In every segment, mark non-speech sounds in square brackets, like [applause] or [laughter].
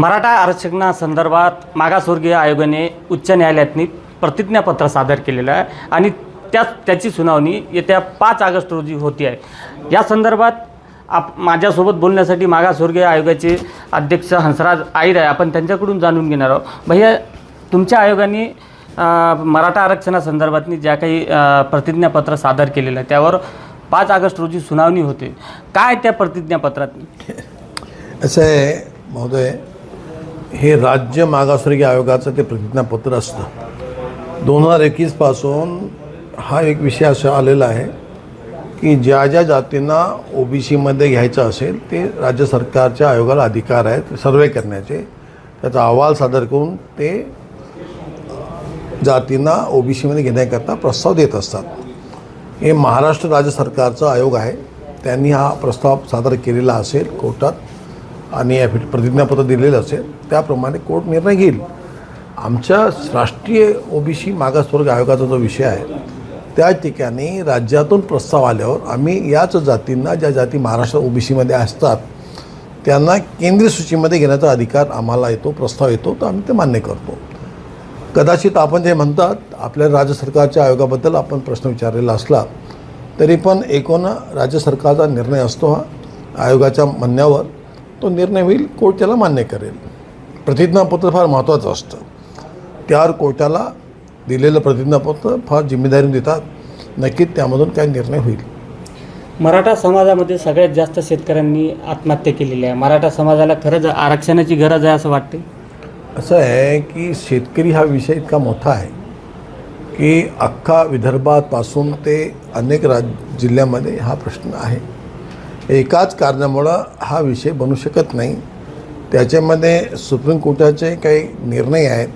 मराठा आरक्षणासंदर्भात मागासवर्गीय आयोगाने उच्च न्यायालयातनी प्रतिज्ञापत्र सादर केलेलं आहे आणि त्या त्याची सुनावणी येत्या पाच ऑगस्ट रोजी होती आहे. या संदर्भात आप माझ्यासोबत बोलण्यासाठी मागासवर्गीय आयोगाचे अध्यक्ष हंसराज आईर आहे. आपण त्यांच्याकडून जाणून घेणार आहोत. भैया तुमच्या आयोगाने मराठा आरक्षणासंदर्भातनी ज्या काही प्रतिज्ञापत्र सादर केलेलं आहे त्यावर पाच ऑगस्ट रोजी सुनावणी होते. काय त्या प्रतिज्ञापत्रात [laughs] असं आहे महोदय हे राज्य मागासवर्गीय आयोगाचं ते प्रतिज्ञापत्र असतं. दोन हजार एकवीसपासून हा एक विषय असा आलेला आहे की ज्या ज्या जातींना ओ बी सीमध्ये घ्यायचं असेल ते राज्य सरकारच्या आयोगाला अधिकार आहेत सर्वे करण्याचे. त्याचा अहवाल सादर करून ते जातींना ओ बी सीमध्ये घेण्याकरता प्रस्ताव देत असतात. हे महाराष्ट्र राज्य सरकारचा आयोग आहे. त्यांनी हा प्रस्ताव सादर केलेला असेल कोर्टात. आणि ॲफिड प्रतिज्ञापत्र दिलेलं असेल त्याप्रमाणे कोर्ट निर्णय घेईल. आमच्या राष्ट्रीय ओबीसी मागासवर्ग आयोगाचा जो विषय आहे त्या ठिकाणी राज्यातून प्रस्ताव आल्यावर आम्ही याच जातींना ज्या जाती महाराष्ट्र ओबीसीमध्ये असतात त्यांना केंद्रीय सूचीमध्ये घेण्याचा अधिकार आम्हाला येतो प्रस्ताव येतो तर आम्ही ते मान्य करतो. कदाचित आपण जे म्हणतात आपल्या राज्य सरकारच्या आयोगाबद्दल आपण प्रश्न विचारलेला असला तरी पण एकूण राज्य सरकारचा निर्णय असतो हा. आयोगाच्या म्हणण्यावर तो निर्णय होईल कोर्ट त्याला मान्य करेल. प्रतिज्ञापत्र फार महत्त्वाचं असतं. त्यावर कोर्टाला दिलेलं प्रतिज्ञापत्र फार जिम्मेदारी देतात. नक्कीच त्यामधून काय निर्णय होईल. मराठा समाजामध्ये सगळ्यात जास्त शेतकऱ्यांनी आत्महत्या केलेली आहे. मराठा समाजाला खरंच आरक्षणाची गरज आहे असं वाटते? असं आहे की शेतकरी हा विषय इतका मोठा आहे की अख्खा विदर्भापासून ते अनेक राज जिल्ह्यामध्ये हा प्रश्न आहे. एकाच कारणामुळं हा विषय बनू शकत नाही. त्याच्यामध्ये सुप्रीम कोर्टाचे काही निर्णय आहेत.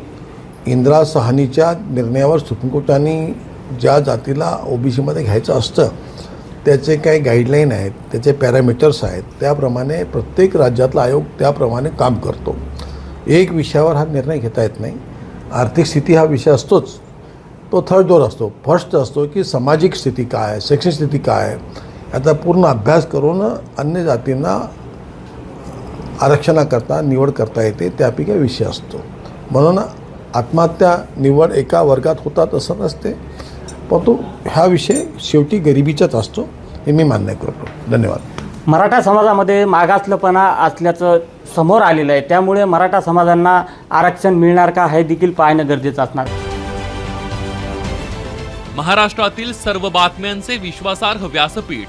इंदिरा सहानीच्या निर्णयावर सुप्रीम कोर्टाने ज्या जातीला ओ बी सीमध्ये घ्यायचं असतं त्याचे काही गाईडलाईन आहेत त्याचे पॅरामीटर्स आहेत त्याप्रमाणे प्रत्येक राज्यातला आयोग त्याप्रमाणे काम करतो. एक विषयावर हा निर्णय घेता येत नाही. आर्थिक स्थिती हा विषय असतोच. तो थर्ड डोर असतो. फर्स्ट असतो की सामाजिक स्थिती काय आहे शैक्षणिक स्थिती काय आहे? याचा पूर्ण अभ्यास करून अन्य जातींना आरक्षणाकरता निवड करता येते त्यापैकी हा विषय असतो. म्हणून आत्महत्या निवड एका वर्गात होतात असं नसते परंतु हा विषय शेवटी गरिबीचाच असतो हे मी मान्य करतो. धन्यवाद. मराठा समाजामध्ये मागासलपणा असल्याचं समोर आलेलं आहे. त्यामुळे मराठा समाजांना आरक्षण मिळणार का हे देखील पाहणं गरजेचं असणार. महाराष्ट्रातील सर्व बातम्यांचे विश्वासार्ह व्यासपीठ